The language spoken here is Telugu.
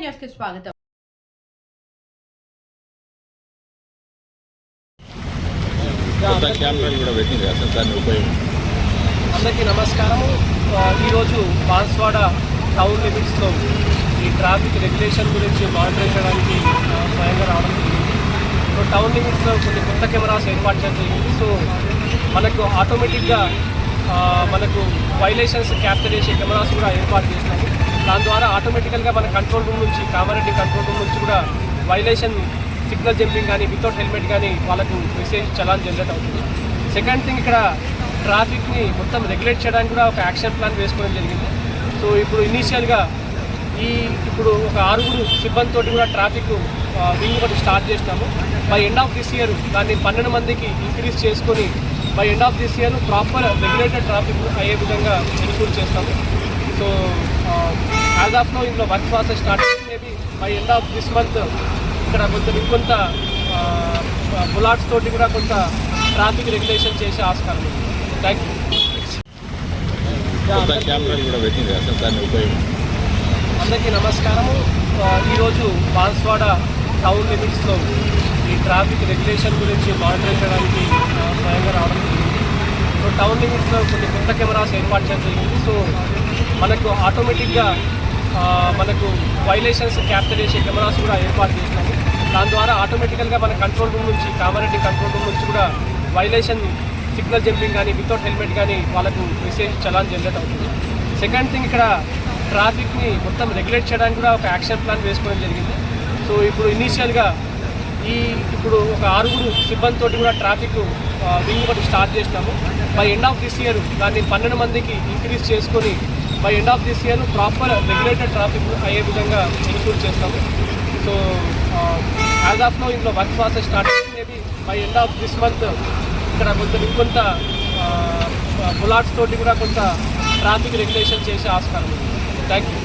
న్యూస్కి స్వాగతం. అందరికీ నమస్కారము. ఈరోజు బాన్స్వాడ టౌన్ లిమిట్స్లో ఈ ట్రాఫిక్ రెగ్యులేషన్ గురించి మానిటర్ చేయడానికి స్వయంగా రావడం జరిగింది. సో టౌన్ లిమిట్స్లో కొన్ని కొత్త కెమెరాస్ ఏర్పాటు చేయడం జరిగింది. సో మనకు ఆటోమేటిక్గా మనకు వైలేషన్స్ క్యాప్చర్ చేసే కెమెరాస్ కూడా ఏర్పాటు చేసినాము దాని ద్వారా ఆటోమేటికల్గా మన కంట్రోల్ రూమ్ నుంచి కామారెడ్డి కంట్రోల్ రూమ్ నుంచి కూడా వైలేషన్ సిగ్నల్ జంపింగ్ కానీ వితౌట్ హెల్మెట్ కానీ వాళ్ళకు మెసేజ్ చలాన్ జనరేట్ అవుతుంది. సెకండ్ థింగ్ ఇక్కడ ట్రాఫిక్ని మొత్తం రెగ్యులేట్ చేయడానికి కూడా ఒక యాక్షన్ ప్లాన్ వేసుకోవడం జరిగింది. సో ఇప్పుడు ఇనీషియల్గా ఈ ఇప్పుడు ఒక ఆరుగురు సిబ్బందితో కూడా ట్రాఫిక్ వింగ్ ఒకటి స్టార్ట్ చేసినాము. By end of this year దాన్ని పన్నెండు మందికి ఇంక్రీజ్ చేసుకొని by end of this year proper regulated traffic అయ్యే విధంగా ఇన్క్లూడ్ చేస్తాము. యాజ్ ఆఫ్ నో ఇందులో work process start maybe by end of this month ఇక్కడ కొంచెం ఇంకొంత బులాట్స్ తోటి కూడా కొంత ట్రాఫిక్ రెగ్యులేషన్ చేసే ఆస్కారం ఉంది. థ్యాంక్ యూ అందరికీ నమస్కారము. ఈరోజు బాన్స్వాడ టౌన్ లిమిట్స్లో ఈ ట్రాఫిక్ రెగ్యులేషన్ గురించి మానిటర్ చేయడానికి స్వయంగా రావడం జరిగింది. సో టౌన్ లిమిట్స్లో కొన్ని కొత్త కెమెరాస్ ఏర్పాటు చేయడం జరిగింది. సో మనకు ఆటోమేటిక్గా మనకు వైలేషన్స్ క్యాప్చర్ చేసే కెమెరాస్ కూడా ఏర్పాటు చేసినాము దాని ద్వారా ఆటోమేటికల్గా మన కంట్రోల్ రూమ్ నుంచి కామారెడ్డి కంట్రోల్ రూమ్ నుంచి కూడా వైలేషన్ సిగ్నల్ జంపింగ్ కానీ వితౌట్ హెల్మెట్ కానీ వాళ్ళకు మెసేజ్ చలాన్ జనరేట్ అవుతుంది. సెకండ్ థింగ్ ఇక్కడ ట్రాఫిక్ని మొత్తం రెగ్యులేట్ చేయడానికి కూడా ఒక యాక్షన్ ప్లాన్ వేసుకోవడం జరిగింది. సో ఇప్పుడు ఇనీషియల్గా ఈ ఇప్పుడు ఒక ఆరుగురు సిబ్బందితో కూడా ట్రాఫిక్ వింగ్ ఒకటి స్టార్ట్ చేసినాము. By end of this year దాన్ని పన్నెండు మందికి ఇంక్రీజ్ చేసుకొని by end of this year proper regulated traffic అయ్యే విధంగా ఇంక్లూడ్ చేస్తాము. సో యాజ్ ఆఫ్ నో ఇందులో work process start maybe by end of this month ఇక్కడ కొంచెం ఇంకొంత బులాట్స్ తోటి కూడా కొంత ట్రాఫిక్ రెగ్యులేషన్ చేసే ఆస్కారం ఉంది. Thank you